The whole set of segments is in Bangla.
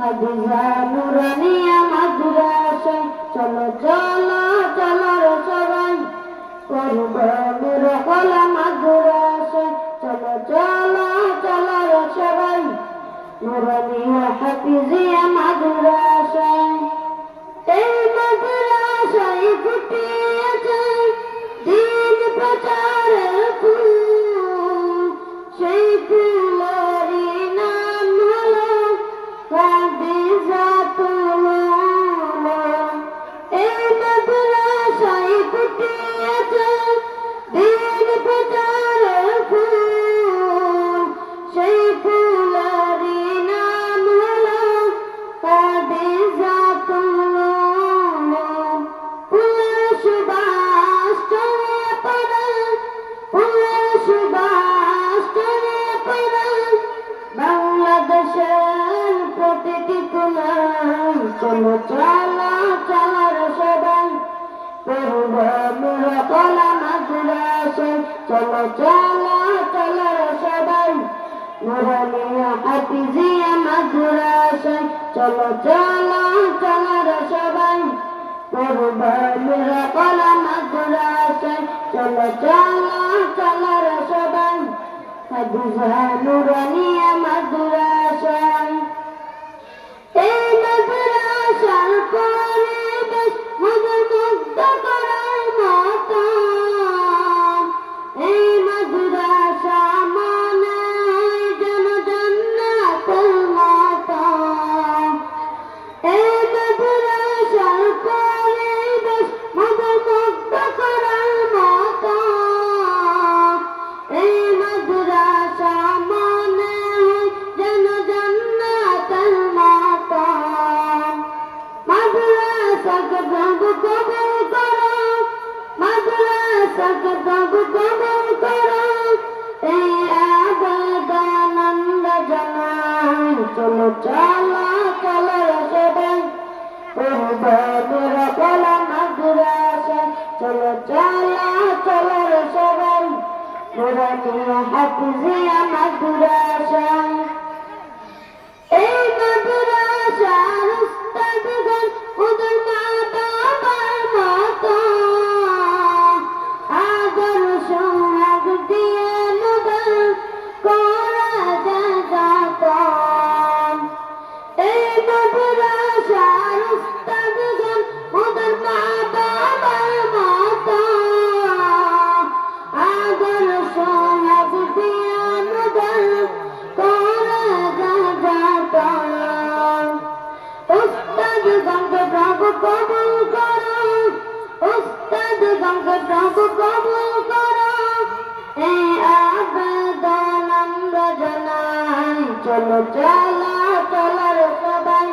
মধুরা নুরানিয়া মাদ্রাসায় চলো চলো চলো রে সবাই। করব মুরকলা মাদ্রাসায় চলো চলো চলো রে সবাই পূর্ব কলা মাদ্রাসে চলো চলো চলো রে সবাই নুরানিয়া হাফিজিয়া মাদ্রাসে চলো চলো চলো রে সবাই পূর্ব কলা মাদ্রাসে চলো চলো চলো রে সবাই হাফিজা নুরানিয়া চলো চলো চলো সবাই পূর্বের কলা মাদ্রাসা চলো চলো চলো সবাই নুরানিয়া হাফিজিয়া মাদ্রাসায় এই কবুল করো, উস্তাদ গঙ্গ কবুল করো। এই আবেদন আমরা জানাই, চলো চলো চলো রে সবাই।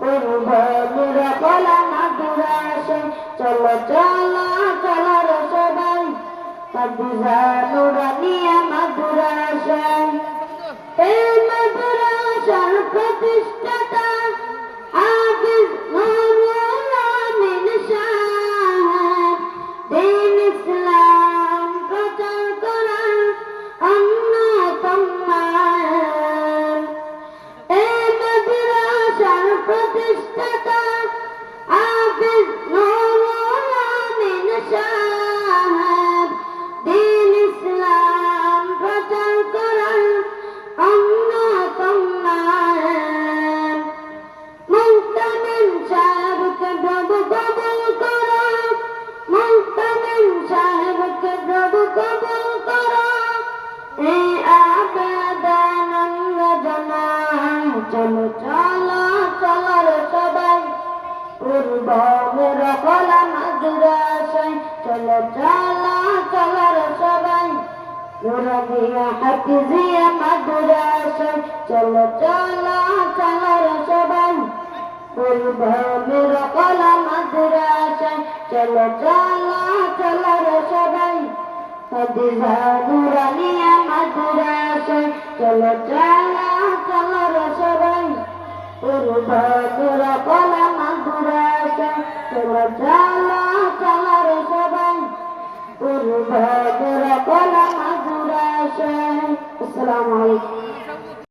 পূর্ব নিরকলা মাদুরাসে চলো চলো চলো রে সবাই। হাদিজা চলো চলো চলো রে সবাই। পূর্ব কলা মাদ্রাসায় চলো চলো চলো রে সবাই। নুরানিয়া হাফিজিয়া মাদ্রাসায় চলো চলো চলো রে সবাই। পূর্ব কলা মাদ্রাসায় চলো চলো চলো রে সবাই। হাদিজা নুরানিয়া মাদ্রাসায় চলো চলো পূর্ব মেরা কলা মাদ্রাসায় চলো চলো চলো রে সবাই পূর্ব মেরা কলা মাদ্রাসায় আসসালামু আলাইকুম